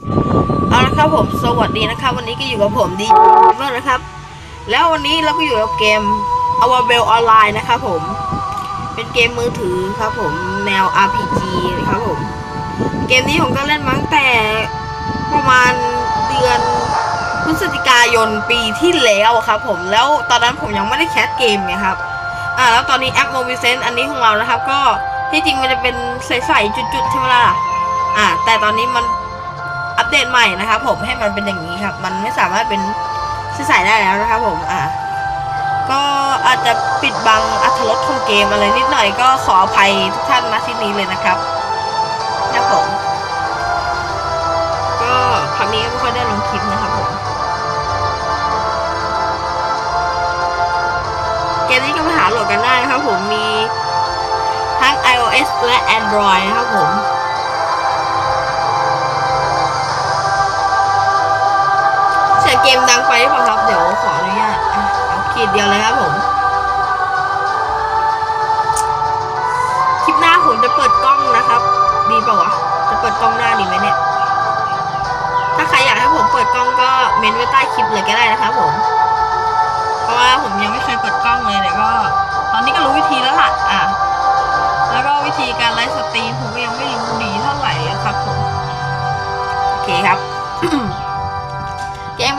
เอาละครับผมสวัสดีนะครับ วันนี้ก็อยู่กับผมดีเมอร์นะครับ แล้ววันนี้เราก็อยู่กับเกม a w a b e l Online นะครับผมเป็นเกมมือถือครับผมแนว RPG นะครับผมเกมนี้ผมก็เล่นมาตั้งแต่ประมาณเดือนพฤศจิกายนปีที่แล้วครับผมแล้วตอนนั้นผมยังไม่ได้แคสเกมไงครับอ่าแล้วตอนนี้แอป m o v i c e n t อันนี้ของเรานะครับ ก็ที่จริงมันจะเป็นใสๆจุดๆใช่ไหมล่ะอ่าแต่ตอนนี้มัน อัปเดตใหม่นะครับผมให้มันเป็นอย่างนี้ครับ มันไม่สามารถเป็นใส่ได้แล้วนะครับผมอะก็อาจจะปิดบังอัธรสของเกมอะไรนิดหน่อยก็ขออภัยทุกท่านณที่นี้เลยนะครับครับผม ก็ครั้งนี้ก็ไม่ค่อยได้ลงคลิปนะครับผม เกมนี้ก็มาหาโหลดกันได้นะครับผมมีทั้ง iOS และ Android นะครับผม เกมดังไปหรือเปล่าครับ เดี๋ยวขออนุญาตอะเอาขีดเดียวเลยครับผม คลิปหน้าผมจะเปิดกล้องนะครับ ดีป่าวะ จะเปิดกล้องหน้าดีไหมเนี่ย ถ้าใครอยากให้ผมเปิดกล้องก็เมนไว้ใต้คลิปเลยก็ได้นะครับผม เพราะว่าผมยังไม่เคย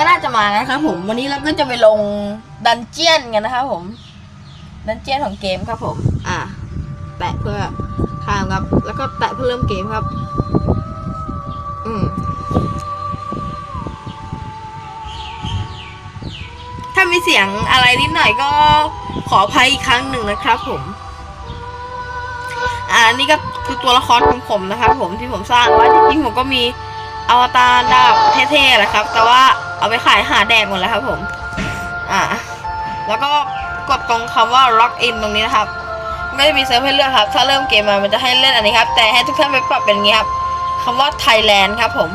กมก็น่าจะมานะครับผมวันนี้เราก็จะไปลงดันเจียนกันนะครับผมดันเจียนของเกมครับผม อ่าแตะเพื่อข้ามครับ แล้วก็แตะเพื่อเริ่มเกมครับ อืมถ้ามีเสียงอะไรนิดหน่อยก็ขออภัยอีกครั้งหนึ่งนะครับผม อ่านี่ก็คือตัวละครของผมนะครับผมที่ผมสร้างไว้จริงๆผมก็มีอวตารดาบเท่ๆแหละครับ แต่ว่า เอาไปขายหาแดกหมดแล้วครับผม อ่า แล้วก็กดตรงคำว่า log in ตรงนี้นะครับไม่ได้มีเซิร์ฟให้เลือกครับ ถ้าเริ่มเกมมา มันจะให้เล่นอันนี้ครับ แต่ให้ทุกท่านไปปรับเป็นงี้ครับคำว่า Thailand ครับผม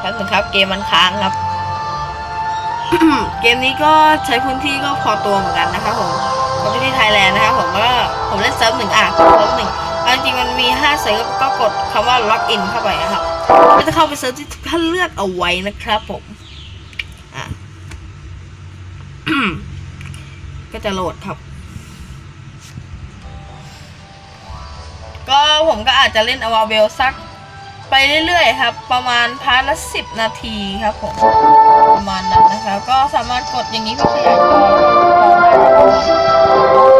แป๊บนึงครับ เกมมันค้างครับ เกมนี้ก็ใช้พื้นที่ก็พอตัวเหมือนกันนะครับผมก็ไปที่ไทยแลนด์นะครับผมก็ผมเล่นเซิร์ฟหนึ่งอะเซิร์ฟหนึ่งจริงมันมีห้าเซิร์ฟก็กดคำว่า log in เข้าไปนะครับก็จะเข้าไปเซิร์ฟที่ท่านเลือกเอาไว้นะครับผม ก็จะโหลดครับ ก็ผมก็อาจจะเล่นอวาเวลสัก ไปเรื่อยๆครับ ประมาณพาร์ทละสิบนาทีครับผม ประมาณนั้นนะคะ ก็สามารถกดอย่างนี้เพื่อขยายจอ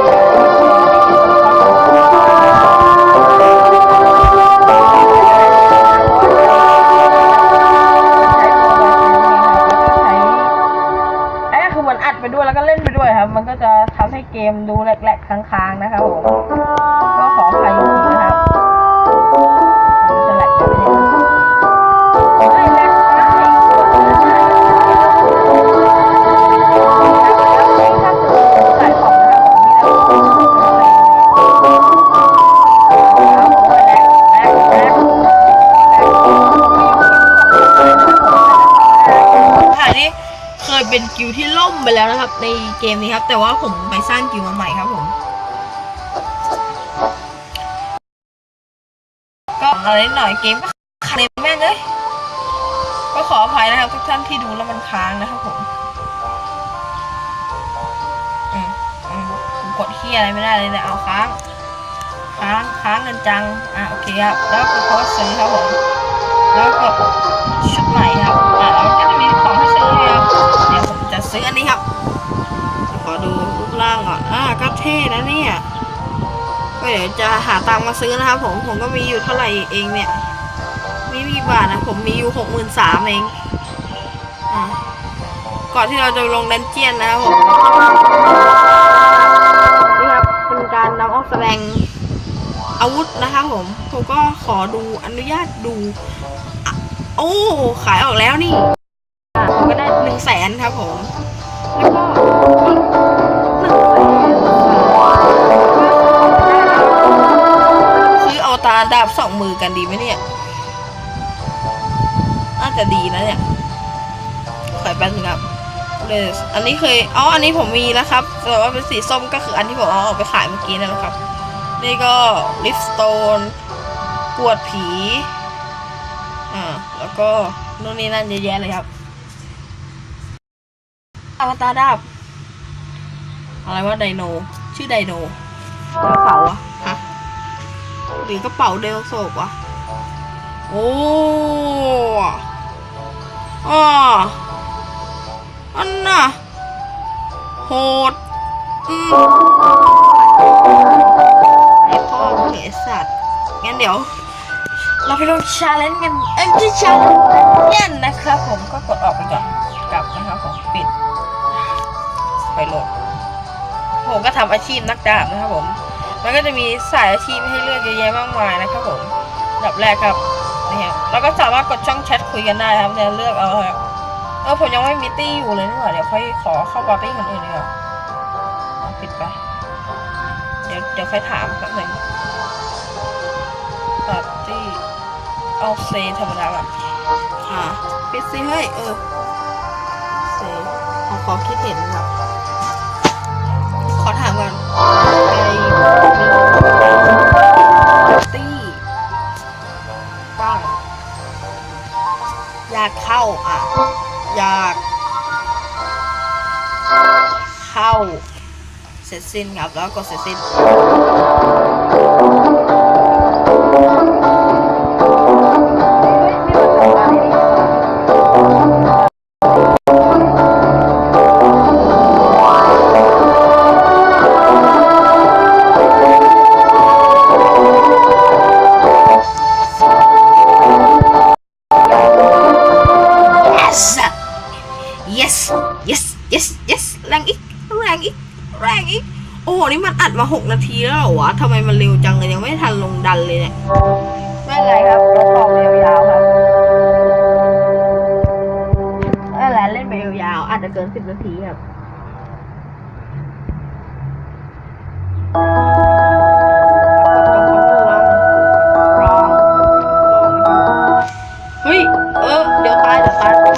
ค้างๆนะครับผมก็ขออภัยจริงๆนะครับมันก็จะแหลกไปเนี่ยเฮ้ยแหลกนะผ่านนี่เคยเป็นกิวที่ล่มไปแล้วนะครับ ในเกมนี้ครับ แต่ว่าผมไปสร้างกิวมา ใหม่ครับผมก็อะไรนิดหน่อยเกมก็ค้างเลยแม่งเลยก็ขออภัยนะครับทุกท่านที่ดูแล้วมันค้างนะครับผมอืมอืมผมกดเฮียอะไรไม่ได้เลยเนี่ยเอาค้าง ค้างค้างเงินจังอะโอเคครับแล้วก็โพสซื้อครับผมแล้วก็ชุดใหม่ครับอะแล้วก็จะมีของให้ซื้อเนี่ยครับเดี๋ยวผมจะซื้ออันนี้ครับขอดูรูปร่างก่อนอ่าก็เท่นะเนี่ย ก็เดี๋ยวจะหาตังมาซื้อนะครับผมผมก็มีอยู่เท่าไหร่เองเนี่ยมีมีบาทนะผมมีอยู่หกหมื่นสามเองอ่าก่อนที่เราจะลงดันเจียนนะครับผมนี่ครับเป็นการนำออกแสดงอาวุธนะคะผมผมก็ขอดูอนุญาตดูโอ้ขายออกแล้วนี่ผมก็ได้หนึ่งแสนครับผมแล้วก็ ดาบสองมือกันดีไหมเนี่ย น่าจะดีนะเนี่ยขอยแป๊บนึงครับเลสอันนี้เคย อ๋อ อันนี้ผมมีแล้วครับ แต่ว่าเป็นสีส้มก็คืออันที่ผมเอาออกไปขายเมื่อกี้นั่นแหละครับ นี่ก็ลิฟสโตนปวดผี อ่า แล้วก็นู่นนี่นั่นเยอะแยะเลยครับอวตารดาบ อะไรว่าไดโน ชื่อไดโนกระเป๋าอะ หรือกระเป๋าเดลโซกวะโอ้อาอันน่ะ โหดอืมพ่อมึงไอสัตว์ งั้นเดี๋ยว เราไปลงชาเลนจ์กัน เอ้ยไม่ใช่ชาเลนจ์เย็นนะครับผมก็กดออกไปก่อน กลับนะครับผมปิด ไปโหลด ผมก็ทำอาชีพนักดาบนะครับผม มันก็จะมีสายอาชีพให้เลือกเยอะแยะมากมายนะครับผมอันดับแรกครับนี่ครับแล้วก็สามารถกดช่องแชทคุยกันได้ครับจะเลือกเอาครับเออผมยังไม่มีตี้อยู่เลยนี่หว่าเดี๋ยวค่อยขอเข้าปาร์ตี้คนอื่นดีกว่าปิดไป เดี๋ยวเดี๋ยวค่อยถามแป๊บหนึ่งปาร์ตี้เอาเซธรรมดาแบบอ่าปิดซิเฮ้ยเออเซเอขอคิดเห็นครับขอถามก่อน ตี้บ้างอยากเข้าอะ อยาก เข้า เสร็จสิ้นครับ แล้วก็เสร็จสิ้น yes yes yes แรงอีก แรงอีก แรงอีก โอ้โห นี่มันอัดมาหกนาทีแล้วเหรอวะทำไมมันเร็วจังเลยยังไม่ทันลงดันเลยเนี่ย ไม่เป็นไรครับเราต่อไปยาวๆครับไม่เป็นไรเล่นไปยาวๆอาจจะเกินสิบนาทีครับ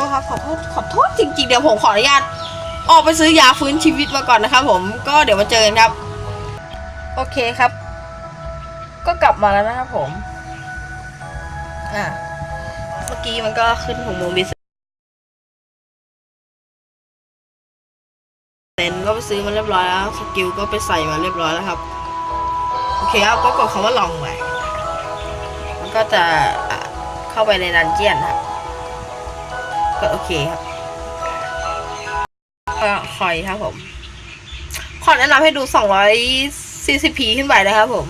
ทษครับ ขอโทษขอโทษจริงๆ เดี๋ยวผมขออนุญาตออกไปซื้อยาฟื้นชีวิตมาก่อนนะครับผมก็เดี๋ยวมาเจอกันครับ โอเคครับ ก็กลับมาแล้วนะครับผมอ่าเมื่อกี้มันก็ขึ้นหกโมงบิสเซนก็ไปซื้อมาเรียบร้อยแล้วสกิลก็ไปใส่มาเรียบร้อยแล้วครับโอเคครับก็กดคำว่าลองไว้มันก็จะอะเข้าไปในดันเจียนครับ ก็โอเคครับก็คอยครับผม ขอแนะนำให้ดู 240p ขึ้นไปนะครับผม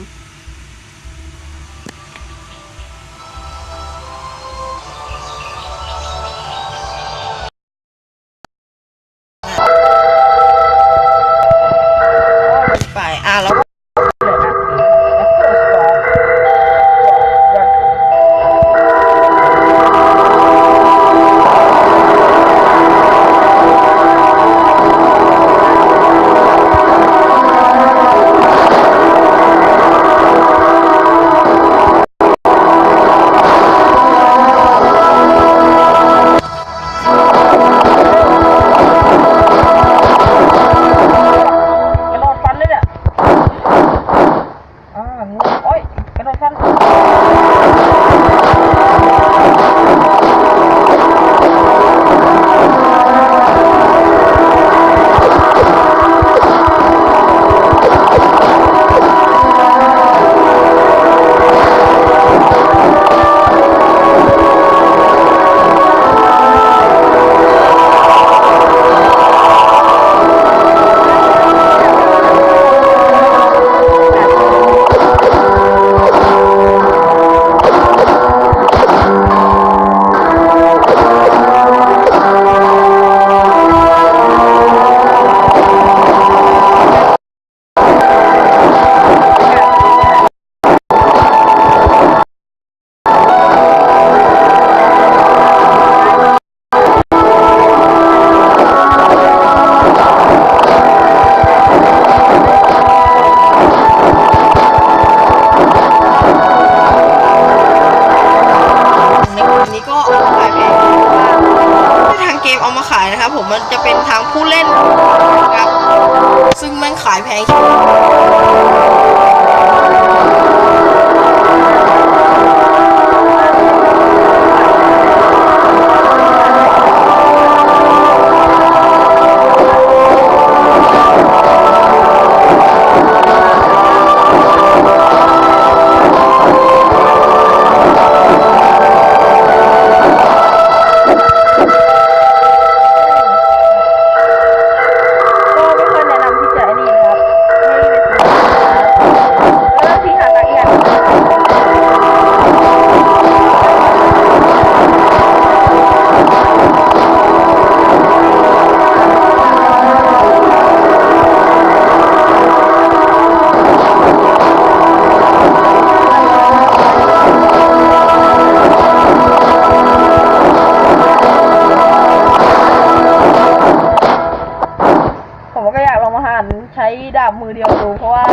มือเดียวดูเพราะว่า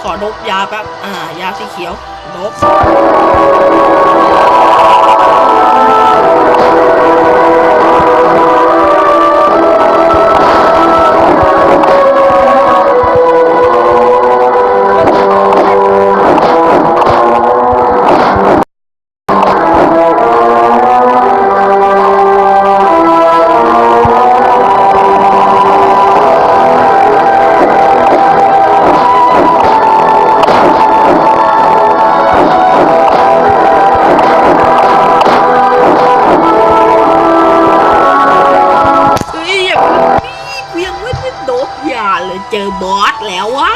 ขอดบยาแป๊บ อ่า ยาสีเขียวดบ โดบยาเลยเจอบอสแล้วว่ะ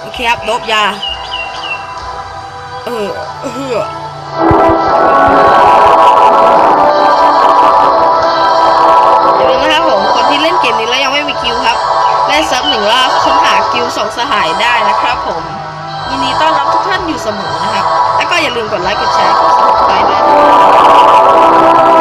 โอเคครับโดบยา เออเอออย่าลืมนะครับผมคนที่เล่นเกมนี้แล้วยังไม่มีกิลด์ครับเล่นซับหนึ่งรอบค้นหากิลด์สองสหายได้นะครับผม ยินดีต้อนรับทุกท่านอยู่เสมอนะครับ แล้วก็อย่าลืมกดไลค์กดแชร์กด subscribe ด้วยนะ